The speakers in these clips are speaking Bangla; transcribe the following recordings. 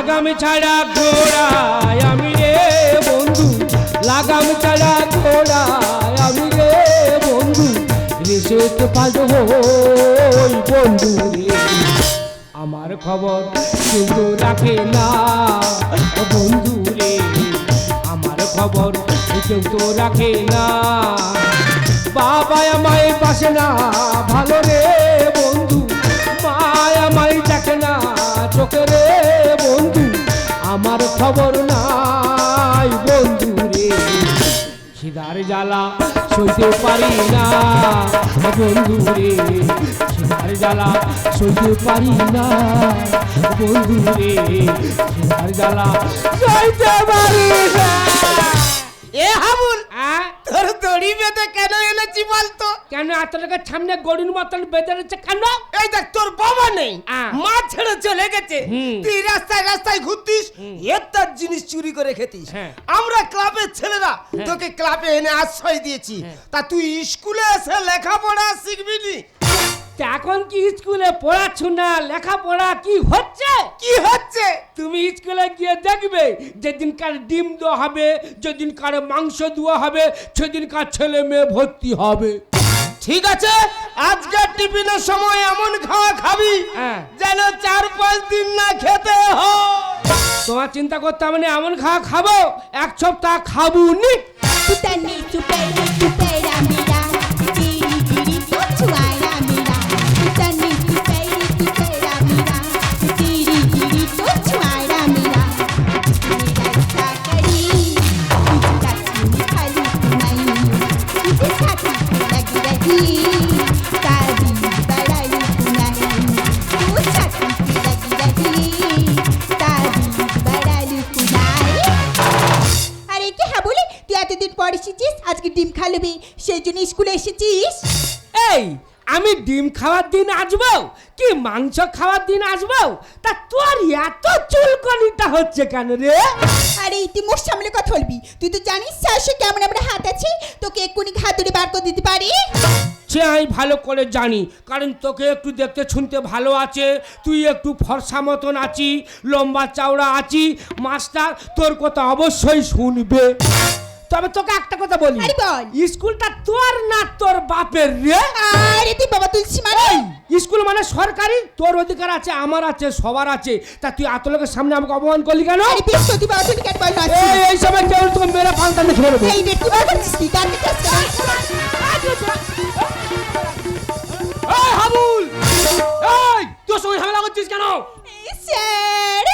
লাগাম ছাড়া ঘোড়ায় আমি রে বন্ধু, লাগাম ছাড়া ঘোড়ায় আমি রে বন্ধু রেসে তো পাল্টো হই বন্ধু আমার খবর কেউ তো রাখে না বন্ধু রে। আমার খবর কেউ তো রাখে না। বাবা আমায় পাশে না, ভালো রে। চোখে রে বন্ধু আমার খবর নাই বন্ধু রে। খিদার জ্বালা সইতে পারি না বন্ধু রে। খিদার জ্বালা সইতে পারি না বন্ধু রে। খিদার জ্বালা সইতে পারি না। এ হাবুল আ? তোর দড়ি বেঁধে কেন এনেছি বলতো? কেন এত সামনে গরুর মতন বেঁধে রয়েছে কেন? এই দেখ তোর বাবা নেই। মা ছেড়ে চলে গেছে। তুই রাস্তায় রাস্তায় ঘুরতিস এত্তার জিনিস চুরি করে খেতিস। হ্যাঁ। আমরা ক্লাবের ছেলেরা হ্যাঁ। তোকে ক্লাবে এনে আশ্রয় দিয়েছি। হ্যাঁ। তা তুই স্কুলে এসে লেখাপড়া শিখবি নি? এখন কি স্কুলে পড়াশোনা লেখাপড়া কি হচ্ছে? কি হচ্ছে? তুমি স্কুলে গিয়ে দেখবে যেদিন কার ডিম দেওয়া হবে যেদিন কার মাংস দেওয়া হবে সেদিন কার ছেলে মেয়ে ভর্তি হবে। ঠিক আছে? আজকের টিফিনের সময় এমন খাওয়া খাবি হ্যাঁ। যেন চার পাঁচ দিন না খেতে হয়। তোমার চিন্তা করতে হবে না এমন খাওয়া খাব এক সপ্তাহ খাব নি ডিম সেই জন্য স্কুলে এসেছিস? এই আমি ডিম খাওয়ার দিন আসব? কি মাংস খাওয়ার দিন আসব? তা তোর এত চুলকনিটা হচ্ছে কেন রে? আরে তুই মোর সামনে কথা বলবি। তুই তো জানিস শাশে কেমন আমরা হাত আছে। তোকে এক্ষুনি হাত ধরে বার করে দিতে পারি। সে আমি ভালো করে জানি কারণ তোকে একটু দেখতে শুনতে ভালো আছে। তুই একটু ফর্সা মতন আছি লম্বা চওড়া আছি মাস্টার তোর কথা অবশ্যই শুনবে। তবে তোকে একটা কথা বলি। আরে বল। স্কুলটা তোর না তোর বাপের রে। আরে তুই বাবা তুলসী মানে? স্কুল মানে সরকারি তোর অধিকার আছে আমার আছে সবার আছে। তা তুই এত লোকের সামনে আমাকে অপমান করলি কেন? আরে তুই বাবা তুই কেন বল না এই এই সময় কেউ তোকে মেরে পাল্টা দিয়ে নেব এই রে তুই বাবা তুই দিতে এই হাবুল! এই তোর সঙ্গে ঝামেলা করছিস কেন? স্যার।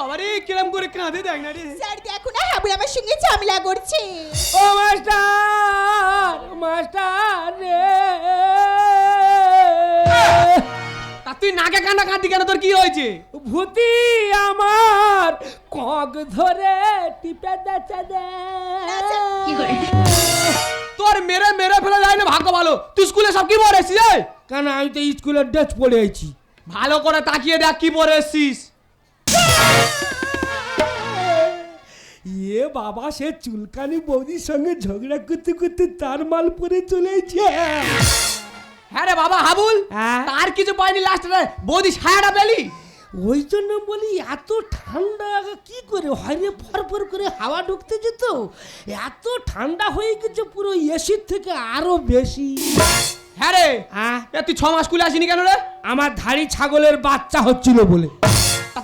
বাবারে কিরম করে কাঁদে দেখ না রে। স্যার দেখো না হাবুল আমার সঙ্গে ঝামেলা করছে। ও মাস্টার মাস্টার রে। তা তুই নাকে কান্না কাঁদি কেন? তোর কি হয়েছে? ভূতি আমার কক ধরে টিপে দেছে দে তোর মেরে মেরে ফেলে যায় না ভাগ্য ভালো। তুই স্কুলে সব কি এই? কেন আমি তো স্কুলের ড্রেস পরে আছি ভালো করে তাকিয়ে দেখ কি পরে এসছিস। এ বাবা সে চুলকানি বৌদির সঙ্গে ঝগড়া করতে করতে তার মাল পরে চলেছে হ্যাঁ রে বাবা হাবুল হ্যাঁ? তার কিছু পাইনি লাস্টে বৌদি ছায়াটা পেলি? ওই জন্য বলি এত ঠান্ডা কি করে? হয়রে ফরফর করে হাওয়া ঢুকতে যেত? এত ঠান্ডা হয়ে গেছে পুরো এসির থেকে আরও বেশি। হ্যাঁ রে হ্যাঁ? তুই ছ মাস স্কুলে আসিনি কেন রে? আমার ধাড়ি ছাগলের বাচ্চা হচ্ছিল বলে।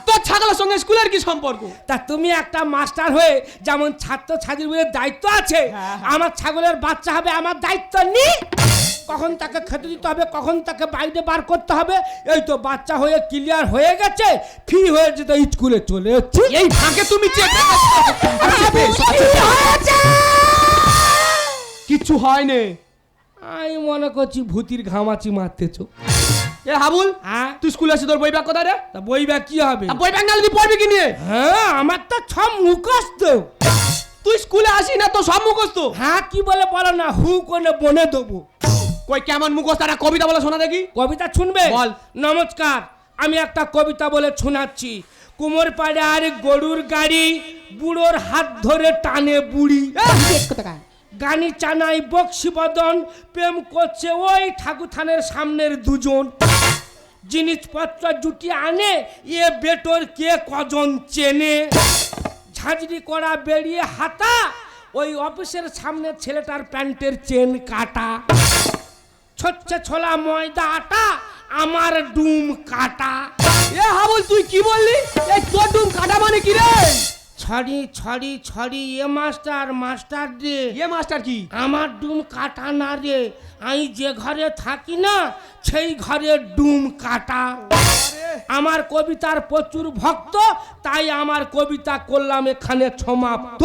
তোর ছাগলের সঙ্গে স্কুলের কি সম্পর্ক? তা তুমি একটা মাস্টার হয়ে যেমন ছাত্র ছাত্রীদের দায়িত্ব আছে আমার ছাগলের বাচ্চা হবে আমার দায়িত্ব নেই? কখন তাকে খেতে দিতে হবে কখন তাকে বাইরে বার করতে হবে এই তো বাচ্চা হয়ে ক্লিয়ার হয়ে গেছে ফ্রি হয়ে যেতে স্কুলে চলে যাচ্ছি এই ফাঁকে তুমি কিচ্ছু হয়নি। আমি মনে করছি ভূতির ঘামাচি মারতেছো। এ হাবুল হ্যাঁ? তুই স্কুলে আসি তোর বই ব্যাগ কোথায় রে? তা বই বা কি হবে? বই ব্যাগ নালে তুই পড়বি কি নিয়ে? হ্যাঁ আমার তো ছ মুখস্ত তুই স্কুলে আসি না তো সব মুখস্থ। হ্যাঁ কি বলে বলো না হু করে বনে দেবো। কই কেমন মুখস্থ? একটা কবিতা বলে শোনা দেখি। কবিতা শুনবে? বল। নমস্কার আমি একটা কবিতা বলে শোনাচ্ছি। কুমোর পাড়ে আর গরুর গাড়ি বুড়োর হাত ধরে টানে বুড়ি। গানি চানাই বক্সি বদন প্রেম করছে ওই ঠাকুর থানের সামনের দুজন। জিনিসপত্র জুটি আনে এ বেটোর কে কজন চেনে? ঝাঁঝরি করা বেরিয়ে হাতা ওই অফিসের সামনে ছেলেটার প্যান্টের চেন কাটা। ছচ্ছে ছোলা ময়দা আটা আমার ডুম কাটা। এ হাবল তুই কি বললি? এই তোর ডুম কাটা মানে কি রে? ছড়ি ছড়ি ছড়ি এ মাস্টার মাস্টার রে। এ মাস্টার কি? আমার ডুম কাটা না রে। আমি যে ঘরে থাকি না সেই ঘরে ডুম কাটা। আমার কবিতার প্রচুর ভক্ত তাই আমার কবিতা করলাম এখানে সমাপ্ত।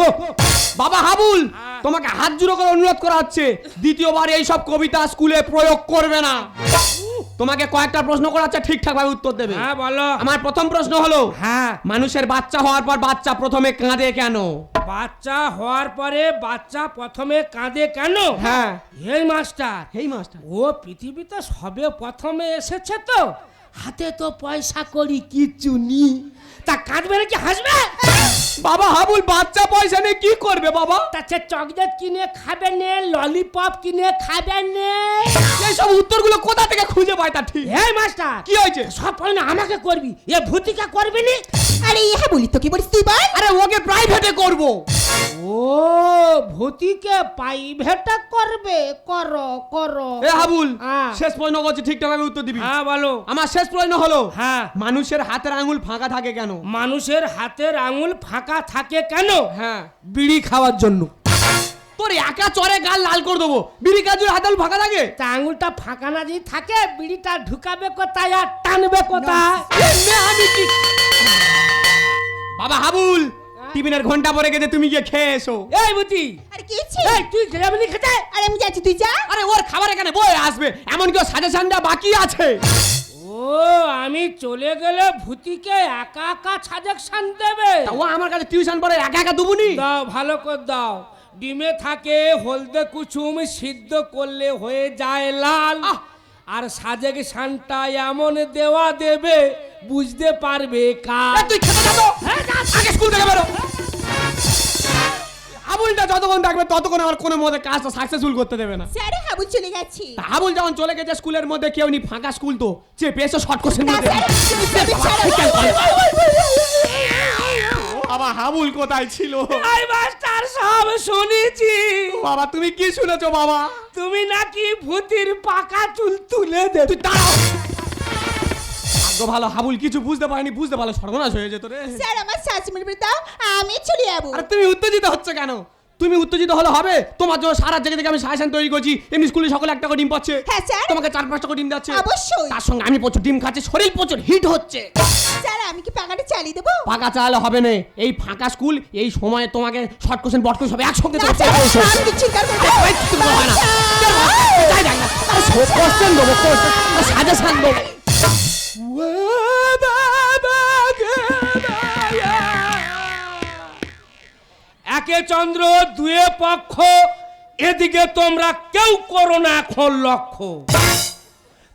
বাবা হাবুল তোমাকে হাত জুড়ো করে অনুরোধ করা হচ্ছে দ্বিতীয়বার এই সব কবিতা স্কুলে প্রয়োগ করবে না। তোমাকে কয়েকটা প্রশ্ন করা হচ্ছে ঠিকঠাক ভাবে উত্তর দেবে। হ্যাঁ বলো। আমার প্রথম প্রশ্ন হলো হ্যাঁ। মানুষের বাচ্চা হওয়ার পর বাচ্চা প্রথমে কাঁদে কেন? বাচ্চা হওয়ার পরে বাচ্চা প্রথমে কাঁদে কেন? হ্যাঁ। হে মাস্টার হেই মাস্টার। ও পৃথিবীতে সবে প্রথমে এসেছে তো। হাতে তো পয়সা করি কিচ্ছু নি তা কাঁদবে নাকি হাসবে? বাবা হাবুল বাচ্চা পয়সা নিয়ে কি করবে বাবা? তা সে চকলেট কিনে খাবে নে ললিপপ কিনে খাবে নে। এই সব উত্তরগুলো কোথা থেকে খুঁজে পায় তা ঠিক? হে মাস্টার কি হয়েছে? সব পড়ে আমাকে করবি এ ভূতিকা করবি নি? আরে ইহা বলি তো কি বলিস তুই ভাই আরে ওকে প্রাইভেটে করব। ও ভূতিকে প্রাইভেটে করবে? করো করো। এ হাবুল হ্যাঁ। শেষ প্রশ্ন করছি ঠিকঠাক ভাবে উত্তর দিবি। হ্যাঁ বলো। আমার শেষ প্রশ্ন হলো হ্যাঁ। মানুষের হাতের আঙুল ফাঁকা থাকে কেন? মানুষের হাতের আঙুল ফাঁকা থাকে কেন? হ্যাঁ। বিড়ি খাওয়ার জন্য। তোর একা চরে গাল লাল করে দেবো। বিড়ি কাজুর হাতে আঙুল ফাঁকা থাকে? তা আঙুলটা ফাঁকা না যদি থাকে বিড়িটা ঢুকাবে কোথায় আর টানবে কোথায়? আমি কি বাবা হাবুল টিফিনের ঘণ্টা পরে গেছে তুমি গিয়ে খেয়ে এসো। এই বুতি আরে কি হচ্ছে? এই তুই যাবি নি খেতে? আরে আমি যাচ্ছি তুই যা। আরে ওর খাবার এখানে বয়ে আসবে এমন কেউ সাজেশনটা বাকি আছে। ও আমি চলে গেলে ভূতিকে একা একা সাজেকশন দেবে। তা ও আমার কাছে টিউশন পড়ে একা একা দুবুনি? দাও ভালো করে দাও। ডিমে থাকে হলদে কুচুম সিদ্ধ করলে হয়ে যায় লাল! আর সাজেকশনটা এমন দেওয়া দেবে বুঝতে পারবে কার। তুই খেতে যা তো আগে স্কুল থেকে বেরো। হাবুলটা যতক্ষণ থাকবে ততক্ষণ আমার কোনো মতে কাজটা সাকসেসফুল করতে দেবে না স্যারে হাবুল চলে গেছি তা হাবুল যখন চলে গেছে স্কুলের মধ্যে কেউ নি ফাঁকা স্কুল তো চেপে এসে শর্ট কোশ্চেন না বাবা হাবুল কোথায় ছিল এই মাস্টার সব শুনেছি বাবা তুমি কি শুনেছো বাবা তুমি নাকি ভূতির পাকা চুল তুলে দে তুই দাঁড়াও ভাগ্য ভালো হাবুল কিছু বুঝতে পারিনি বুঝতে পারল সর্বনাশ হয়ে যেত রে। স্যার আমার মিলবে দাও আমি চলে যাব। আরে তুমি উত্তেজিত হচ্ছে কেন? তুমি উত্তেজিত হলে হবে? তোমার জন্য সারা জায়গা থেকে আমি সাজেশন তৈরি করছি। এমনি স্কুলে সকলে একটা করে ডিম পাচ্ছে। হ্যাঁ, স্যার। তোমাকে চার পাঁচটা করে ডিম যাচ্ছে। অবশ্যই। তার সঙ্গে আমি প্রচুর ডিম খাচ্ছি শরীর প্রচুর হিট হচ্ছে। স্যার আমি কি পাকাটা চালিয়ে দেবো? ফাঁকা চালালে হবে না। এই ফাঁকা স্কুল এই সময়ে তোমাকে শর্ট কোশ্চেন বট কোশ্চেন সব একসঙ্গে না, তোমাকে স্যার, আমি কিছু করব না। কোশ্চেন দেবো কোশ্চেন সাজেশন দেবো। একে চন্দ্র, দুয়ে পক্ষ, এদিকে তোমরা কেউ করো না এখন লক্ষ্য।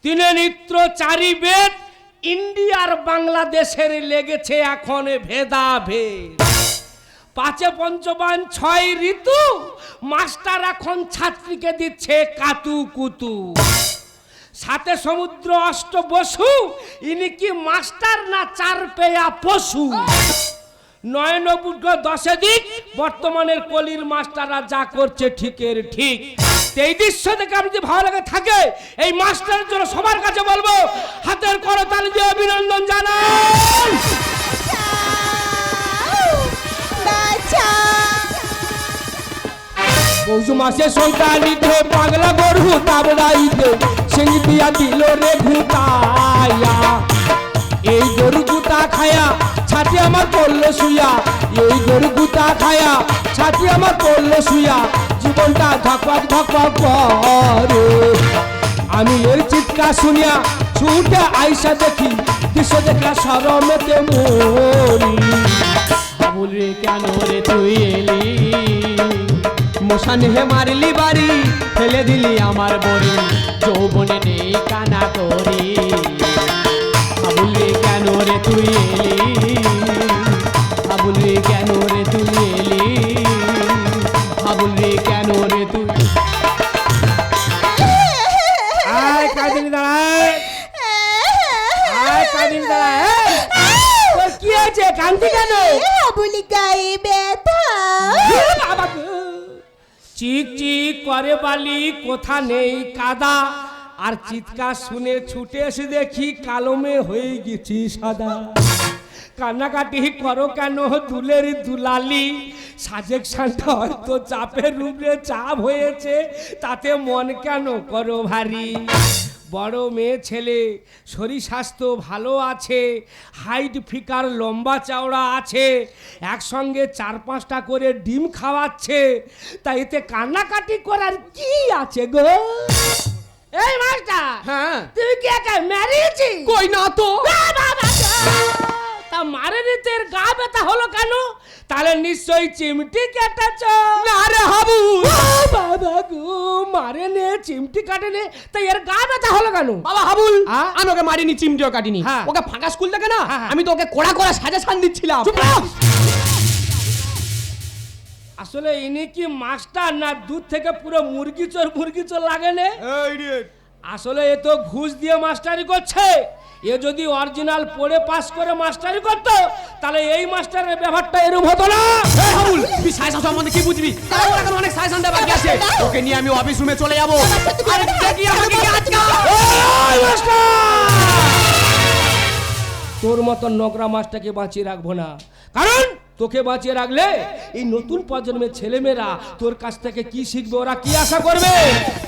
তিনে নিত্র চারি বেদ, ইন্ডিয়ার বাংলাদেশের লেগেছে এখন ভেদাভেদ। পাঁচে পঞ্চবান ছয় ঋতু, মাস্টার এখন ছাত্রীকে দিচ্ছে কাতু কুতু। সাথে সমুদ্র অষ্ট বসু, ইনি কি মাস্টার না চার পেয়া পশু নয়নবুর্গ দশে দিক, বর্তমানের কলির মাস্টাররা যা করছে ঠিকের ঠিক এই দৃশ্য দেখে আমি যদি ভালো লাগে থাকে, এই মাস্টারের জন্য সবার কাছে বলব, হাতের করতালি দিয়ে অভিনন্দন জানান। পৌষ মাসে সন্তানিতে পাগলা গরু তাবড়াইতে সিং দিয়া দিল রে ঘুতায়া এই গরু গুতা খায়া ছাতি আমার পড়ল শুয়া এই গরু গুতা খায়া ছাতি আমার পড়ল শুয়া জীবনটা ধকপক ধকপক করে। আমি এর চিৎকার শুনিয়া ছুটে আইসা দেখি, দৃশ্য দেখা সরমেতে মরি। বাবুল রে কেন রে তুই এলি? মশান হে মারলি বাড়ি, ফেলে দিলি আমার বড়ি, যৌবনে নেই কানা করি। বললি কেন রে তুই এলি? করে বালি, কোথা নেই কাদা। আর চিৎকার শুনে ছুটে এসে দেখি কালমে হয়ে গেছি সাদা। কান্নাকাটি করো কেন দুলের দুলালি? সাজেকশনটা হয়তো চাপের রূপে চাপ হয়েছে, তাতে মন কেন করো ভারী? বড় মেয়ে ছেলে শরীর স্বাস্থ্য ভালো আছে হাইট ফিকার লম্বা চওড়া আছে একসঙ্গে চার পাঁচটা করে ডিম খাওয়াচ্ছে তা এতে কান্নাকাটি করার কি আছে গো? এই মাস্টার হ্যাঁ। তুমি কি একা ম্যারিয়েছি কই না তো? তা মারে নিতে এর গা ব্যথা হলো কেন? তাহলে নিশ্চয়ই চিমটি কেটেছ। না রে হাবু। বাবা গো মারে নে চিমটি কাটে নে। তা এর গা ব্যথা হলো কেন? বাবা হাবুল? আমি ওকে মারিনি চিমটিও কাটিনি। হ্যাঁ। ওকে ফাঁকা স্কুল থেকে না হ্যাঁ, হ্যাঁ। আমি তো ওকে কোড়া কোড়া সাজেশন দিচ্ছিলাম। চুপ আসলে ইনি কি মাস্টার না দুধ থেকে পুরো মুরগি চোর মুরগি চোর লাগে নে? আসলে এ তো ঘুষ দিয়ে মাস্টারি করছে। এ যদি অরিজিনাল পড়ে পাস করে মাস্টারি করতো তাহলে এই মাস্টারের ব্যাপারটা এরকম হতো না। এই হাবুল তুই সাইসা সম্বন্ধে কি বুঝবি? ওর এখন অনেক সাজেশন দেওয়া বাকি আছে। ওকে নিয়ে আমি অফিস রুমে চলে যাব। আরে দেখি আমাকে কি আজকা এই মাস্টার! তোর মতন নোংরা মাছটাকে বাঁচিয়ে রাখব না। কারণ তোকে বাঁচিয়ে রাখলে এই নতুন প্রজন্মের ছেলেমেয়েরা তোর কাছ থেকে কি শিখবে ওরা কি আশা করবে?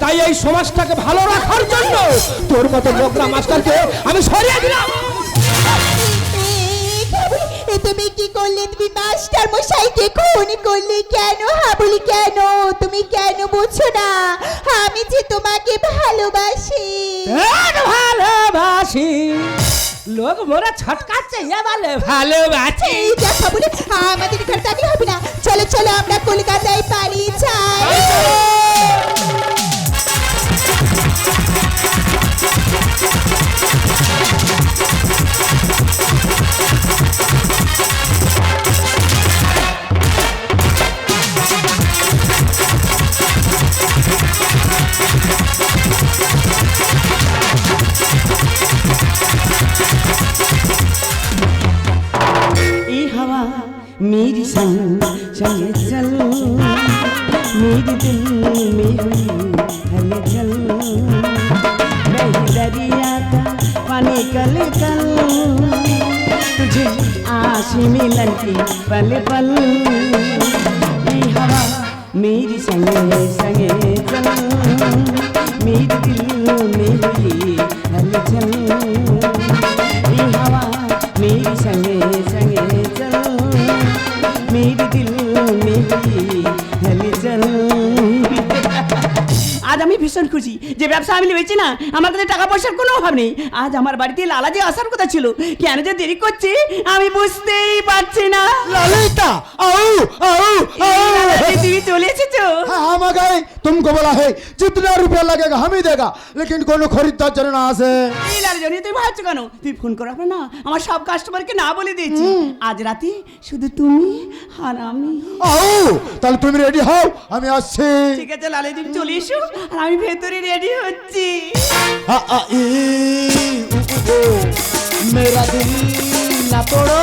তাই এই সমাজটাকে ভালো রাখার জন্য তোর মতো নোংরা মাস্টারকে আমি সরিয়ে দিলাম। তুমি কি করলে? তুমি মাস্টার মশাইকে খুন করলে কেন? হাবুলি কেন? তুমি কেন বুঝছ না? আমি যে তোমাকে ভালোবাসি। ভালোবাসি লোক মোরা ছটকাচ্ছে এ বলে ভালোবাসি। এই দেখ সবুলে আমাদের ঘর থাকলে হবে না। চলো চলো আমরা কলকাতায় পালিয়ে যাই मेरी संग संग चल, मेरे दिल में हुई हलचल बही दरिया का पानी कल कल, तुझे आशी मिलन की पल पल। हवा मेरी संग संग चल, मेरे दिल में हुई हलचल ভীষণ খুশি যে ব্যবসা আমি ভেবেছি না আমার কাছে টাকা পয়সার কোনো অভাব নেই আজ আমার বাড়িতে লালা যে আসার কথা ছিল কেন যে দেরি করছে আমি বুঝতেই পারছি না ललिता आओ आओ লালাজি, आओ তুমি চলে এসেছো हाँ, हम आ गए तुमको बोला है जितना रुपया लगेगा हम ही देगा लेकिन कोनो खरीददार जरूर ना से এই লালজনি তুমি ভাবছো কেন তুই ফোন করার পর না আমার সব কাস্টমারকে না বলে দিয়েছি আজ রাতে শুধু তুমি আর আমি आओ তাহলে তুমি রেডি হও আমি আসছি ঠিক আছে লালে তুমি চলে এসো আর আমি ভেতরে রেডি হচ্ছি। মেরা দিল না পড়ো।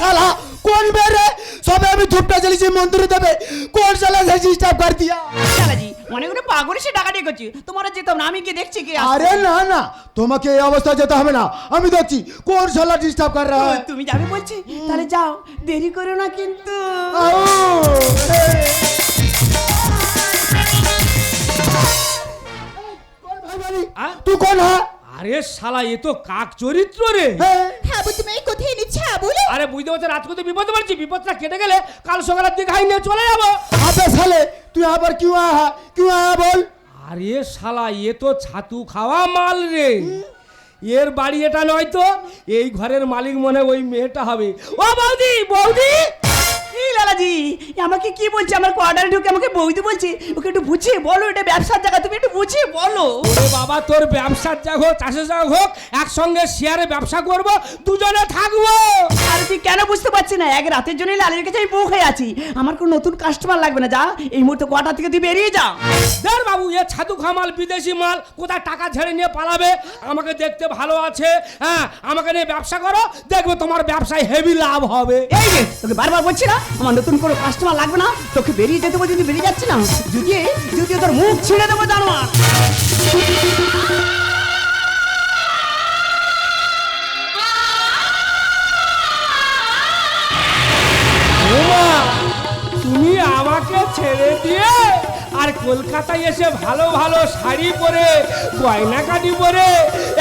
সালা কোন বেরে সবে আমি ধূপটা মন্দিরে দেবে। কোন সালা সে ডিস্টার্ব কর দিয়া? সালাজি অনেকগুলো পাগল সে ডাকাটি করছি। তোমরা যেতাম না আমি কি দেখছি কি আরে না না তোমাকে এই অবস্থায় যেতে হবে না। আমি দেখছি কোন শালা ডিস্টার্ব কর রহা হ্যায় তুমি যাবে বলছি তাহলে যাও দেরি করো না কিন্তু। আও তুই কোন হ্যাঁ? আরে শালা এ তো কাক চরিত্র রে। হ্যাঁ।, হ্যাঁ তুমি কোথায় নিচ্ছে? হ্যাঁ, বলে। আরে বুঝতে পারছ রাত কত বিপদ পড়ছি বিপদটা কেটে গেলে কাল সকালের দিকে হাই নিয়ে চলে যাব। আতে শালে তুই আবার কিউ আহা কিউ আহা বল। আরে শালা এ তো ছাতু খাওয়া মাল রে। এর বাড়ি এটা নয় তো এই ঘরের মালিক মনে ওই মেয়েটা হবে। ও বৌদি বৌদি! লালাজি আমাকে কি বলছে? আমার কোয়ার্টারে ঢুকে আমাকে বৌদি বলছে, ওকে একটু বুঝিয়ে বলো, এটা ব্যবসার জায়গা, তুমি একটু বুঝিয়ে বলো। ওরে বাবা, তোর ব্যবসার জায়গা হোক, চাষের জায়গা হোক, একসঙ্গে শেয়ারে ব্যবসা করব, দুজনে থাকব। তুই কেন বুঝতে পারছি না? এক রাতের জন্য লালের কাছে আমি বুক হয়ে আছি। আমার কোনো নতুন কাস্টমার লাগবে না যা। এই মুহূর্তে কোয়ার্টার থেকে তুই বেরিয়ে যা। দেখ বাবু এ ছাতু খামাল বিদেশি মাল কোথায় টাকা ঝেড়ে নিয়ে পালাবে? আমাকে দেখতে ভালো আছে হ্যাঁ? আমাকে নিয়ে ব্যবসা করো দেখবে তোমার ব্যবসায় হেভি লাভ হবে। এই রে তোকে বারবার বলছি না আমার নতুন কোনো কাস্টমার লাগবে না। তোকে বেরিয়ে যেতে বলছি তুই বেরিয়ে যাচ্ছি না? যদি যদি তোর মুখ ছিঁড়ে দেবো জানোয়ার। ছেড়ে দিয়ে আর কলকাতায় এসে ভালো ভালো শাড়ি পরে গয়নাকাটি পরে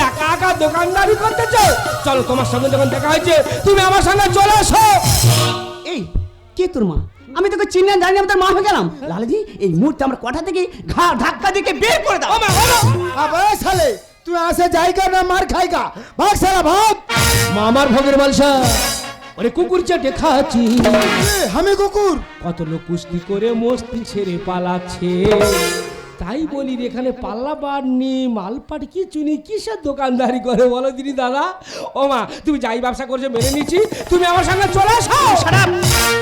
একা একা দোকানদারি করতেছো চলো তোমার সঙ্গে যখন দেখা হয়েছে তুমি আমার সঙ্গে চলে এসো। এই কে তোর মা? আমি তোকে চিনি না জানি আমি তোর মা হয়ে গেলাম। লালাজি এই মুহূর্তে আমার কোঠা থেকে ঘা ধাক্কা দিয়ে বের করে দাও। ওমা, ওমা। আবে সালে তুই আসে যাইগা না মার খাইগা? ভাগ সালা ভাগ। মামার ভোগের মালসা ওরে কুকুর চেটে খাচ্ছি আমি কুকুর। কত লোক কুস্তি করে মস্তি ছেড়ে পালাচ্ছে। তাই বলি এখানে পাল্লা বাড়নি মালপাট কি চুনি কিসের দোকানদারি করে বলো দিদি দাদা? ও মা তুমি যাই ব্যবসা করছ মেনে নিচ্ছি। তুমি আমার সঙ্গে চলে আসো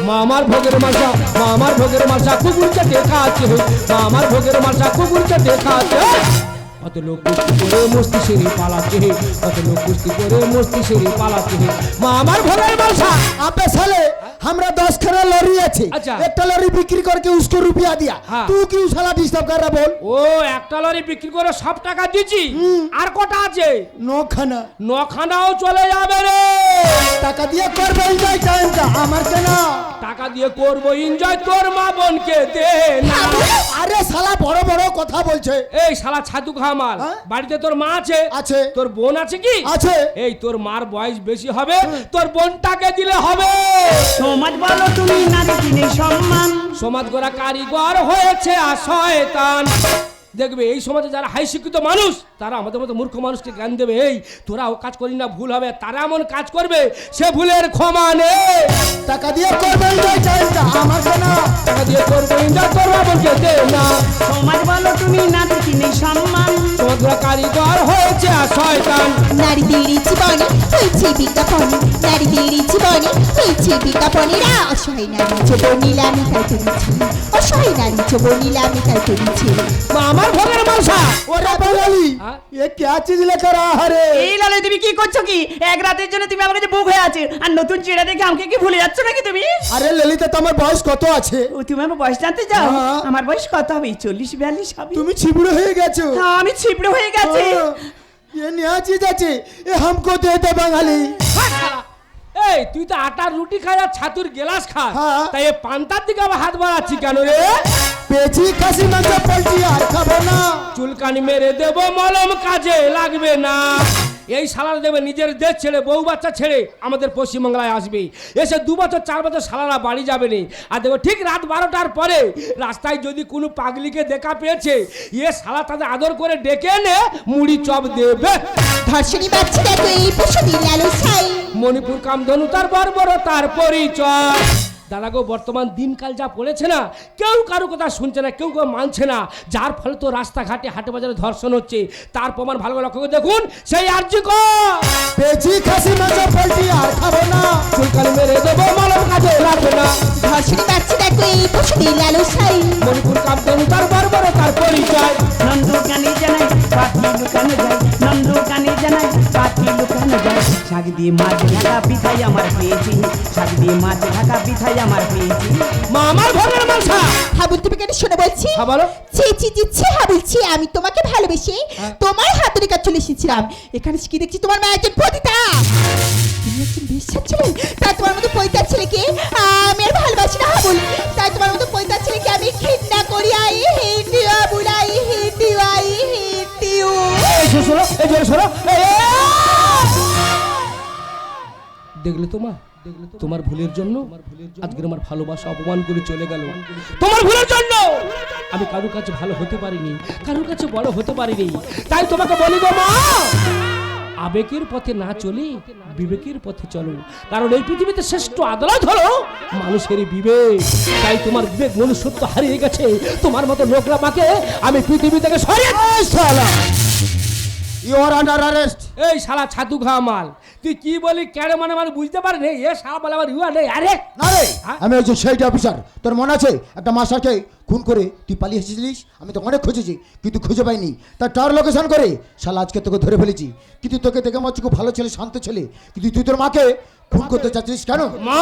মা আমার ভোগের মালসা মা আমার ভোগের মালসা কুকুর চেটে আছে মা আমার ভোগের মালসা কুকুর চেটে খাচ্ছে কত লোক কুস্তি করে মস্তি সেরে পালাতে হে কত লোক কুস্তি করে মস্তি সেরে পালাতে হে। মা, আমার ভোলের বাসা, আপে ছেলে। हमरा दस खरा लॉरी আছে अच्छा। একটা লরি বিক্রি करके उसको रुपया दिया हाँ। तू क्यों साला डिस्टर्ब कर रहा बोल ও একটা লরি বিক্রি করে সব টাকা দিচ্ছি আর কটা আছে নো খানা নখানাও চলে যাবে রে টাকা দিয়ে করবে এনজয় টাইমটা আমার কেন টাকা দিয়ে করবো এনজয় তোর মা বোনকে দে না আরে শালা বড় বড় কথা বলছে এই শালা ছাতু খামাল হ্যাঁ? বাড়িতে তোর মা আছে আছে। তোর বোন আছে কি আছে এই তোর মার বয়স বেশি হবে তোর বোনটাকে দিলে হবে সমাজ বলো তুমি নারী তিনি সম্মান। সমাজ গড়া কারিগর হয়েছে আর শয়তান। দেখবে এই সমাজে যারা হাই শিক্ষিত মানুষ তারা আমাদের মতো মূর্খ মানুষকে জ্ঞান দেবে এই তোরা ও কাজ করি না ভুল হবে। তারা এমন কাজ করবে সে ভুলের ক্ষমা নেই। টাকা দিয়ে করবে এনজয় টাইমটা টাকা দিয়ে করব এনজয় তোর মা দে না। সমাজ বলো তুমি না দেখি নেই সম্মান। সমাজ কারিগর হয়েছে শয়তান। নারীদের জীবনে হয়েছে বিজ্ঞাপন। নারীদের জীবনে হয়েছে বিজ্ঞাপনেরা অসহায় নারী ছোট নিলামি তাই করেছে। অসহায় নারী ছোট নিলামি তাই করেছে। মা আমার ভোগের মালসা ওরে বাঙালি হ্যাঁ? ये क्या चीज लेकर आ रे এই লালে তুমি কি করছো কি এক রাতের জন্য তুমি আমার কাছে বুক হয়ে আছে আর নতুন চেড়ে দেখে আমাকে কি ভুলে যাচ্ছ নাকি তুমি আরে ললিতা তোমার বয়স কত আছে ও তুমি আমার বয়স জানতে চাও হ্যাঁ। আমার বয়স কত হবে চল্লিশ বিয়াল্লিশ হবে তুমি ছিবড়ে হয়ে গেছো হ্যাঁ, আমি ছিপড়ে হয়ে গেছে हाँ, ये नया चीज আছে এ हमको दे दे বাঙালি হাট শালা। এই তুই তো আটার রুটি খাই আর ছাতুর গেলাস খা। হ্যাঁ। তাই পান্তার দিকে আবার হাত বাড়াচ্ছি কেন রে? পেছি খাসি মাংস পোল্ট্রি আর খাব না। চুলকানি মেরে দেবো মলম কাজে লাগবে না। এই সালারা দেবে নিজের দেশ ছেড়ে বউ বাচ্চা ছেড়ে আমাদের পশ্চিমবাংলায় আসবে। এসে দু বছর চার বছর সালারা বাড়ি যাবে নি। আর দেখো ঠিক রাত বারোটার পরে রাস্তায় যদি কোনো পাগলিকে দেখা পেয়েছে এ সালা তাদের আদর করে ডেকে এনে মুড়ি চপ দেবে। ধর্ষণী এই মণিপুর কামধনু তার বর্বর তার পরিচয়। গো বর্তমান দিনকাল যা পড়েছে না কেউ কারও কথা শুনছে না কেউ কেউ মানছে না। যার ফলে তো রাস্তাঘাটে হাটে বাজারে ধর্ষণ হচ্ছে তার প্রমাণ ভালো করে লক্ষ্য করে দেখুন সেই আর্জি পেছি খাসি মাংস পোল্ট্রি আর খাব না। চুলকানি মেরে দেবো মলম কাজে লাগবে না। ধর্ষণী বাচ্চা দেখো এই পশুদের লালু ছাই মণিপুর কামধনু তার বর্বর তার পরিচয়। নন্দু কানে জানাই পাখি লুকানো যায়। নন্দু কানে জানাই পাখি লুকানো যায়। শাক দিয়ে মাছ ঢাকা পিঠাই আমার পেয়েছি। শাক দিয়ে মাছ ঢাকা পিঠাই আমার পেয়েছি। মা আমার ভোগের মালসা হাবুল তুমি কেন শোনো বলছি। হ্যাঁ বলো। ছি ছি ছি ছি হাবুল ছি আমি তোমাকে ভালোবেসে তোমার হাতুড়ি কাজ চলে এসেছিলাম। এখানে কি দেখছি? তোমার মা একজন পতিতা। তুমি একজন বিশ্বাস ছিলে। তাই তোমার মতো পৈতার ছেলেকে আমি আর ভালোবাসি না হাবুল তাই তোমার মতো পৈতার ছেলেকে আমি ঘৃণা করি I Abul I hate you I hate you এই শোনো, এই জোরে শোনো এই, দেখলে তো মা তোমার ভুলের জন্য আজকের আমার ভালোবাসা অপমান করে চলে গেল। তোমার ভুলের জন্য! আমি কারোর কাছে ভালো হতে পারিনি কারোর কাছে বড় হতে পারিনি। তাই তোমাকে বলি গো মা আবেগের পথে না চলে বিবেকের পথে চলো। কারণ এই পৃথিবীতে শ্রেষ্ঠ আদালত হলো মানুষের বিবেক। তাই তোমার বিবেক মনুষ্যত্ব হারিয়ে গেছে। তোমার মতো নোকরা মাকে আমি পৃথিবী থেকে সরিয়ে ইউ আর আন্ডার অ্যারেস্ট এই শালা ছাতু খাওয়া মাল তুই কি বলি কেন মানে মানে বুঝতে পারিনি এ শালা বলে আমার ইউয়া নেই। আরে! না রে হ্যাঁ? আমি হচ্ছে সেইটা অফিসার তোর মনে আছে একটা মাস্টারকে খুন করে তুই পালিয়ে এসেছিলিস? আমি তো অনেক খুঁজেছি কিন্তু খুঁজে পাইনি। তার টাওয়ার লোকেশন করে? শালা আজকে তোকে ধরে ফেলেছি। কিন্তু তোকে দেখে আমার খুব ভালো ছেলে শান্ত ছেলে। কিন্তু তুই তোর মাকে খুন করতে চাচ্ছিস কেন? মা!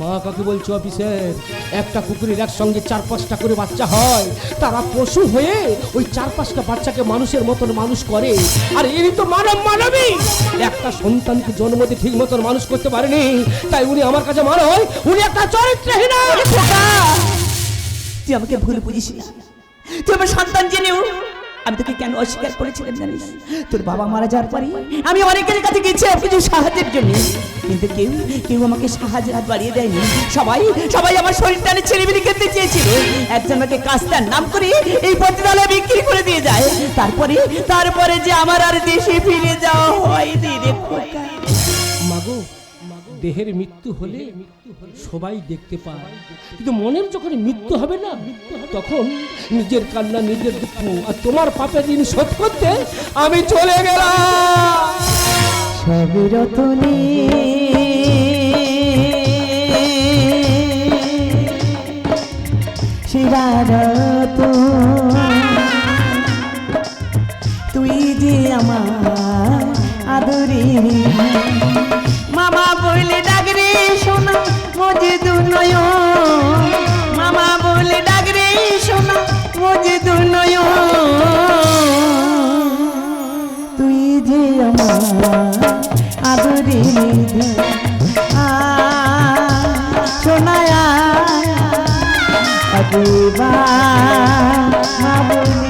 মা কাকে বলছো অফিসের একটা কুকুরের একসঙ্গে চার পাঁচটা করে বাচ্চা হয়। তারা পশু হয়ে ওই চার পাঁচটা বাচ্চাকে মানুষের মতন মানুষ করে। আর এরই তো মানব মানবী! একটা সন্তানকে জন্ম দিয়ে ঠিক মতন মানুষ করতে পারেনি। তাই উনি আমার কাছে মনে হয় উনি একটা চরিত্রহীন। তুই আমাকে ভুল বুঝিস তুই আমার সন্তান জেনেও আমি তোকে কেন অস্বীকার করেছিলাম জানিস? তোর বাবা মারা যাওয়ার পরে আমি অনেকের কাছে গেছি কিছু সাহায্যের জন্য। কিন্তু কেউ কেউ আমাকে সাহায্যের হাত বাড়িয়ে দেয়নি। সবাই সবাই আমার শরীর টানে ছেলেমেলে খেতে চেয়েছিল। একজন আমাকে কাস্তার নাম করে এই পতিতালে বিক্রি করে দিয়ে যায়। তারপরে তারপরে যে আমার আর দেশে ফিরে যাওয়া হয় মাগো দেহের মৃত্যু হলে সবাই দেখতে পায়। কিন্তু মনের যখন মৃত্যু হবে না, তখন নিজের কান্না, নিজের দুঃখ, আর তোমার পাপের ঋণ শোধ করতে আমি চলে গেলাম। তুই যে আমার আদরে। মামা বলে, ডাকরে শোনা মজে দুনয় মামা বলে শোনা মজে দুনয় তুই যে আমার আদরে শোনায়া আদিবা মাবুলিদা